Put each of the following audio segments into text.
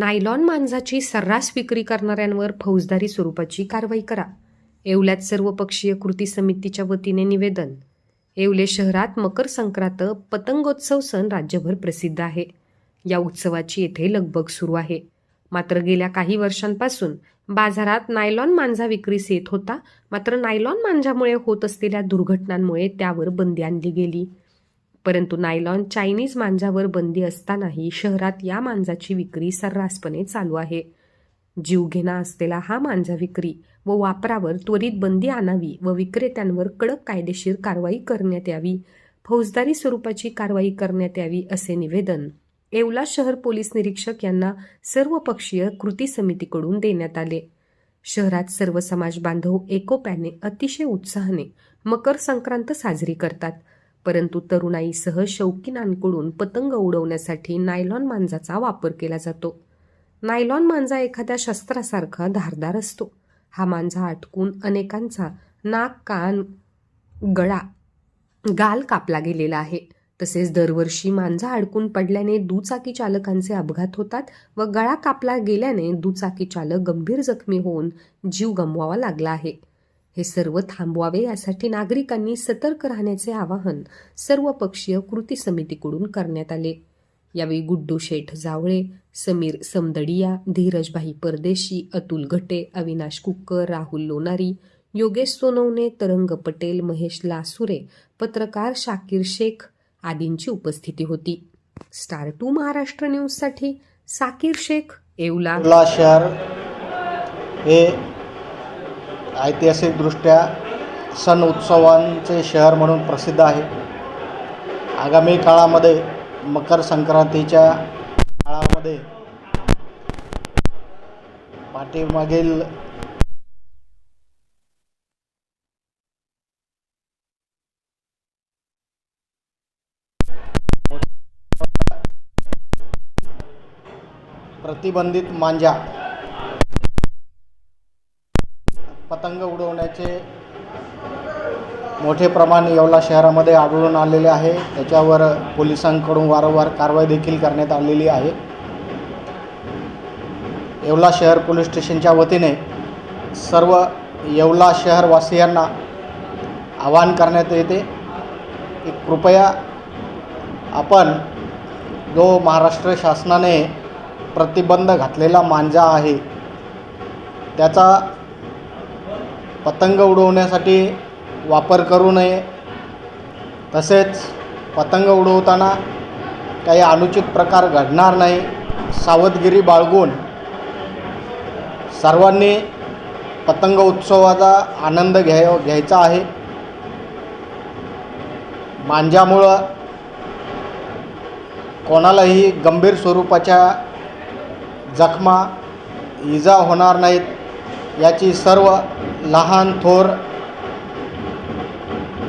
Nylon मांजाची सर्रास विक्री करणाऱ्यांवर फौजदारी स्वरूपाची कारवाई करा. येवल्यात सर्वपक्षीय कृती समितीच्या वतीने निवेदन. येवले शहरात मकर संक्रांत पतंगोत्सव सण राज्यभर प्रसिद्ध आहे. या उत्सवाची येथे लगबग सुरू आहे. मात्र गेल्या काही वर्षांपासून बाजारात नायलॉन मांजा विक्रीस येत होता. मात्र नायलॉन मांजामुळे होत असलेल्या दुर्घटनांमुळे त्यावर बंदी आणली गेली. परंतु नायलॉन चायनीज मांजावर बंदी असतानाही शहरात या मांजाची विक्री सर्रासपणे चालू आहे. जीवघेणा असलेला हा मांजा विक्री व वापरावर त्वरित बंदी आणावी व विक्रेत्यांवर कडक कायदेशीर कारवाई करण्यात यावी फौजदारी स्वरूपाची कारवाई करण्यात यावी असे निवेदन येवला शहर पोलीस निरीक्षक यांना सर्वपक्षीय कृती समितीकडून देण्यात आले. शहरात सर्व समाज बांधव एकोप्याने अतिशय उत्साहाने मकर संक्रांत साजरी करतात. परंतु तरुणाईसह शौकीनांकडून पतंग उडवण्यासाठी नायलॉन मांजाचा वापर केला जातो. नायलॉन मांजा एखाद्या शस्त्रासारखा धारदार असतो. हा मांजा आटकून अनेकांचा नाक कान गळा गाल कापला गेलेला आहे. तसेच दरवर्षी मांजा अडकून पडल्याने दुचाकी चालकांचे अपघात होतात व गळा कापला गेल्याने दुचाकी चालक गंभीर जखमी होऊन जीव गमवावा लागला आहे. हे सर्व थांबवावे यासाठी नागरिकांनी सतर्क राहण्याचे आवाहन सर्वपक्षीय कृती समितीकडून करण्यात आले. यावेळी गुड्डू शेठ जावळे समीर समदडिया धीरजभाई परदेशी अतुल घटे अविनाश कुक्कर राहुल लोणारी योगेश सोनवणे तरंग पटेल महेश लासुरे पत्रकार शाकीर शेख आदींची उपस्थिती होती. स्टार टू महाराष्ट्र न्यूजसाठी साकीर शेख येवला. शहर हे ऐतिहासिकदृष्ट्या सण उत्सवांचे शहर म्हणून प्रसिद्ध आहे. आगामी काळामध्ये मकर संक्रांतीच्या काळामध्ये पाठीमागील प्रतिबंधित मांजा पतंग उडवण्याचे मोठे प्रमाण येवला शहरामध्ये आढळून आलेले आहे. त्याच्यावर पोलिसांकडून वारंवार कारवाई देखील करण्यात आलेली आहे. येवला शहर पोलीस स्टेशनच्या वतीने सर्व येवला शहरवासियांना आवाहन करण्यात येते की कृपया आपण जो महाराष्ट्र शासनाने प्रतिबंध घातलेला मांजा आहे त्याचा पतंग उडवण्यासाठी वापर करू नये. तसेच पतंग उडवताना काही अनुचित प्रकार घडणार नाही. सावधगिरी बाळगून सर्वांनी पतंग उत्सवाचा आनंद घ्याय घ्यायचा आहे. मांजामुळं कोणालाही गंभीर स्वरूपाच्या जखमा इजा होणार नाहीत. याची सर्व लहान थोर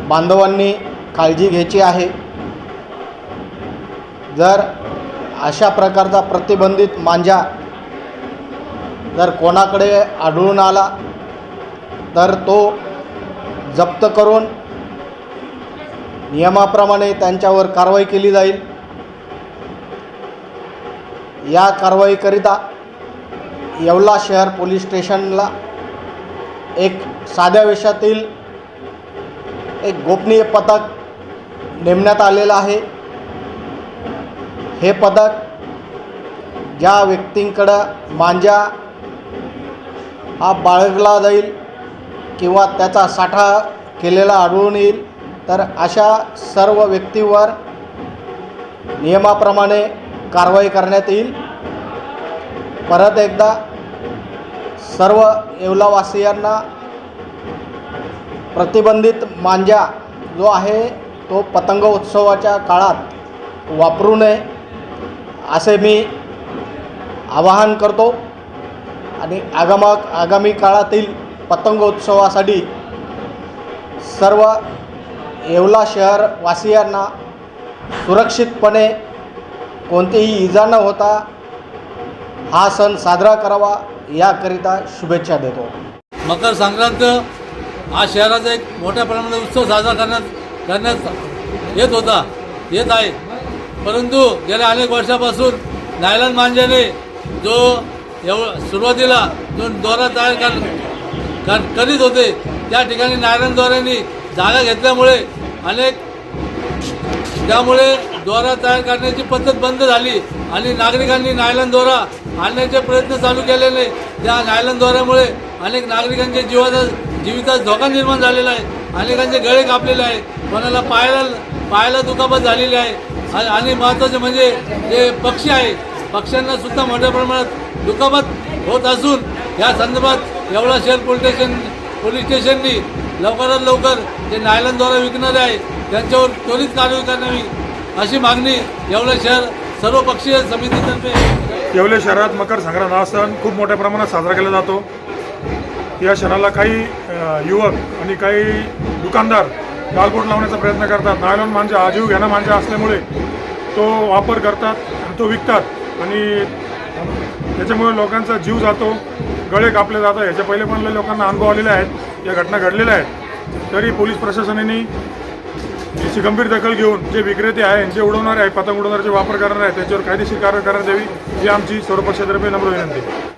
बांधवांनी काळजी घ्यायची आहे. जर अशा प्रकारचा प्रतिबंधित मांजा जर कोणाकडे आढळून आला तर तो जप्त करून नियमाप्रमाणे त्यांच्यावर कारवाई केली जाईल. या कारवाईकरिता येवला शहर पोलीस स्टेशनला एक साध्या वेशातील एक गोपनीय पथक नेमण्यात आलेलं आहे. हे पथक ज्या व्यक्तींकडं मांजा हा बाळगला जाईल किंवा त्याचा साठा केलेला आढळून येईल तर अशा सर्व व्यक्तीवर नियमाप्रमाणे कारवाई करण्यात येईल. परत एकदा सर्व येवलावासियांना प्रतिबंधित मांजा जो आहे तो पतंग उत्सवाच्या काळात वापरू नये असे मी आवाहन करतो. आणि आगामा आगामी काळातील पतंगोत्सवासाठी सर्व येवला शहरवासियांना सुरक्षितपणे कोणतीही इजा न होता हा सण साजरा करावा. याकरिता शुभेच्छा देतो. मकर संक्रांत हा शहराचा एक मोठ्या प्रमाणात उत्सव साजरा करण्यात करण्यात येत होता येत आहे. परंतु गेल्या अनेक वर्षापासून नायलॉन मांजेने जो एव सुरुवातीला जो दोरा तयार कर कर- करीत होते त्या ठिकाणी नारायण दोऱ्यांनी जागा घेतल्यामुळे अनेक त्यामुळे दोरा तयार करण्याची पद्धत बंद झाली आणि नागरिकांनी नायलन दोरा आणण्याचे प्रयत्न चालू केलेले त्या नायलन दोऱ्यामुळे अनेक नागरिकांच्या जीवाचा जीवितात धोका निर्माण झालेला आहे. अनेकांचे गळे कापलेले आहे. कोणाला पायाला पायाला दुखापत झालेली आहे. आणि- महत्त्वाचे म्हणजे जे पक्षी आहे पक्ष्यांना सुद्धा मोठ्या प्रमाणात दुखापत होत असून या संदर्भात एवढा शहर पोलीस स्टेशन पोलीस स्टेशननी लवकरात लवकर जे नायलनद्वारा विकणारे आहे त्यांच्यावर त्वरित कारवाई करावी अशी मागणी येवले शहर सर्वपक्षीय समितीतर्फे येवले शहरात मकर संक्रांत हा सण खूप मोठ्या प्रमाणात साजरा केला जातो. या सणाला काही युवक आणि काही दुकानदार गालबोट लावण्याचा प्रयत्न करतात. नायलॉन मांजा आजीव घेणं घेणा मांजा असल्यामुळे तो वापर करतात आणि तो विकतात आणि त्याच्यामुळे लोकांचा जीव जातो गळे कापले जातात. ह्याच्या पहिले पण लोकांना अनुभव आलेले आहेत. या घटना घडलेल्या आहेत. तरी पोलीस प्रशासनाने याची गंभीर दखल घेऊन जे विक्रेते आहे जे उडवणारे आहेत पतंग उडवणारे जे वापर करणार आहे त्याच्यावर कायदेशीर कारवाई करण्यात यावी ही आमची सर्वपक्षातर्फे नम्र विनंती.